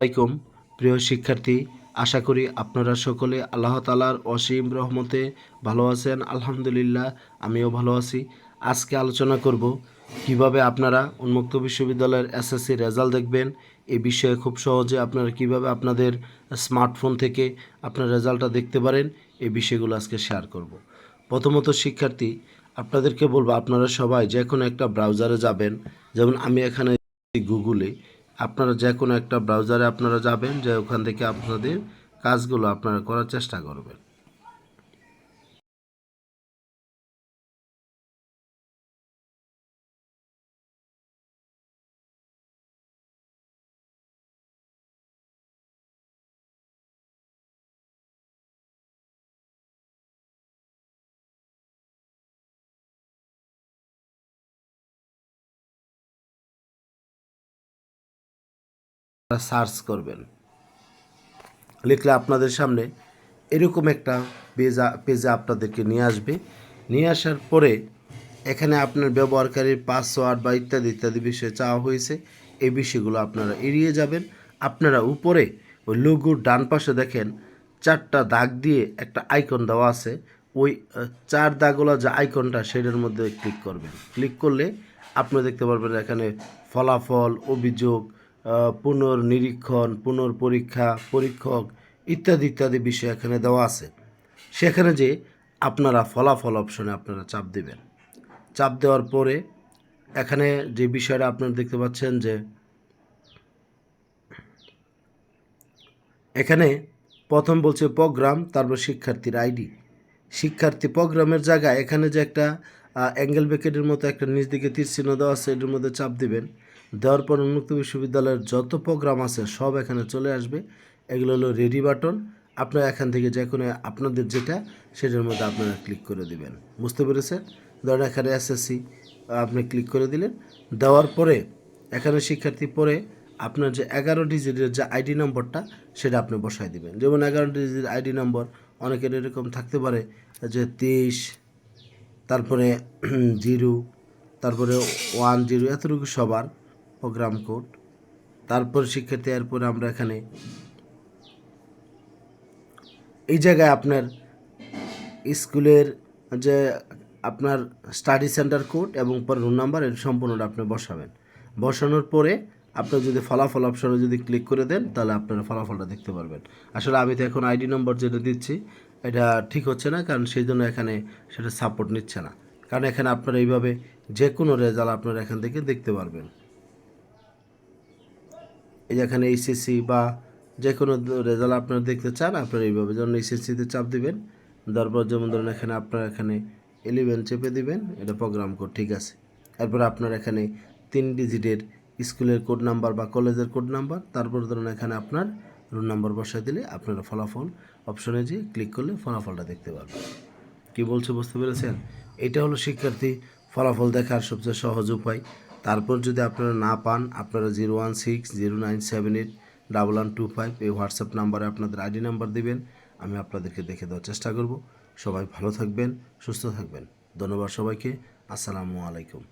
আলাইকুম, প্রিয় শিক্ষার্থী, আশা করি আপনারা সকলে আল্লাহ তালার অসীম রহমতে ভালো আছেন। আলহামদুলিল্লাহ, আমিও ভালো আছি। আজকে আলোচনা করব কীভাবে আপনারা উন্মুক্ত বিশ্ববিদ্যালয়ের এসএসসি রেজাল্ট দেখবেন। এই বিষয়ে খুব সহজে আপনারা কীভাবে আপনাদের স্মার্টফোন থেকে আপনার রেজাল্টটা দেখতে পারেন এই বিষয়গুলো আজকে শেয়ার করব। প্রথমত শিক্ষার্থী, আপনাদেরকে বলব আপনারা সবাই যে কোনো একটা ব্রাউজারে যাবেন। যেমন আমি এখানে গুগলে আপনারা যে কোনো একটা ব্রাউজারে আপনারা যাবেন, যে ওখান থেকে আপনাদের কাজগুলো আপনারা করার চেষ্টা করবেন। সার্চ করবেন। লিখলে আপনাদের সামনে এরকম একটা পেজা পেজে আপনাদেরকে নিয়ে আসবে। নিয়ে আসার পরে এখানে আপনার ব্যবহারকারীর পাসওয়ার্ড বা ইত্যাদি ইত্যাদি বিষয়ে চাওয়া হয়েছে, এই বিষয়গুলো আপনারা এড়িয়ে যাবেন। আপনারা উপরে ওই লঘুর ডান পাশে দেখেন, চারটা দাগ দিয়ে একটা আইকন দেওয়া আছে। ওই চার দাগওয়ালা যে আইকনটা সেটার মধ্যে ক্লিক করবেন। ক্লিক করলে আপনি দেখতে পারবেন এখানে ফলাফল, অভিযোগ পুনর্নিরীক্ষণ, পুনর্পরীক্ষা, পরীক্ষক ইত্যাদি ইত্যাদি বিষয় এখানে দেওয়া আছে। সেখানে যে আপনারা ফলাফল অপশনে আপনারা চাপ দিবেন। চাপ দেওয়ার পরে এখানে যে বিষয়টা আপনারা দেখতে পাচ্ছেন যে এখানে প্রথম বলছে প্রোগ্রাম, তারপর শিক্ষার্থীর আইডি। শিক্ষার্থী প্রোগ্রামের জায়গায় এখানে যে একটা অ্যাঙ্গেল ব্যাকেটের মতো একটা নিচ দিকে তীর চিহ্ন দেওয়া আছে, এটার মধ্যে চাপ দিবেন। দেওয়ার পর উন্মুক্ত বিশ্ববিদ্যালয়ের যত প্রোগ্রাম আছে সব এখানে চলে আসবে। এগুলো হলো রেডি বাটন। আপনারা এখান থেকে যে কোনো আপনাদের যেটা, সেটার মধ্যে আপনারা ক্লিক করে দিবেন। বুঝতে পেরেছেন? ধরেন এখানে এসএসসি, আপনি ক্লিক করে দিলেন। দেওয়ার পরে, এখানে শিক্ষার্থী পরে আপনার যে এগারো ডিজিটের যে আইডি নম্বরটা, সেটা আপনি বসায় দিবেন। যেমন এগারো ডিজিটের আইডি নম্বর, অনেকের এরকম থাকতে পারে যে তেইশ, তারপরে জিরো, তারপরে ওয়ান জিরো, এতটুকু সবার। Program code. তারপর শিক্ষার্থী, এরপরে আমরা এখানে এই জায়গায় আপনার স্কুলের যে আপনার স্টাডি সেন্টার কোড এবং পরে রুম নাম্বার, এর সম্পূর্ণটা আপনি বসাবেন। বসানোর পরে আপনি যদি ফলাফল অপশনে যদি ক্লিক করে দেন, তাহলে আপনারা ফলাফলটা দেখতে পারবেন। আসলে আমি তো এখন আইডি নম্বর যেটা দিচ্ছি, এটা ঠিক হচ্ছে না, কারণ সেই জন্য এখানে সেটা সাপোর্ট নিচ্ছে না। কারণ এখানে আপনারা এইভাবে যে কোনো রেজাল্ট আপনারা এখান থেকে দেখতে পারবেন। এই যে এখানে এইচএসসি বা যে কোনো রেজাল্ট আপনারা দেখতে চান, আপনারা এইভাবে যেমন এইচএসসিতে চাপ দিবেন, তারপর যেমন ধরুন এখানে আপনারা এখানে এলিভেন চেপে দিবেন, এটা প্রোগ্রাম কোড ঠিক আছে। এরপর আপনার এখানে তিন ডিজিটের স্কুলের কোড নাম্বার বা কলেজের কোড নাম্বার তারপর ধরুন এখানে আপনার রুল নাম্বার বসায় দিলে আপনারা ফলাফল অপশনে যে ক্লিক করলে ফলাফলটা দেখতে পারবেন। কি বলছে, বুঝতে পেরেছেন? এটা হলো শিক্ষার্থী ফলাফল দেখার সবচেয়ে সহজ উপায়। তারপর যদি আপনারা না পান, আপনারা zero one six zero nine seven eight double one two five এই হোয়াটসঅ্যাপ নাম্বারে আপনাদের আইডি নাম্বার দেবেন, আমি আপনাদেরকে দেখে দেওয়ার চেষ্টা করব। সবাই ভালো থাকবেন, সুস্থ থাকবেন। ধন্যবাদ সবাইকে। আসসালামু আলাইকুম।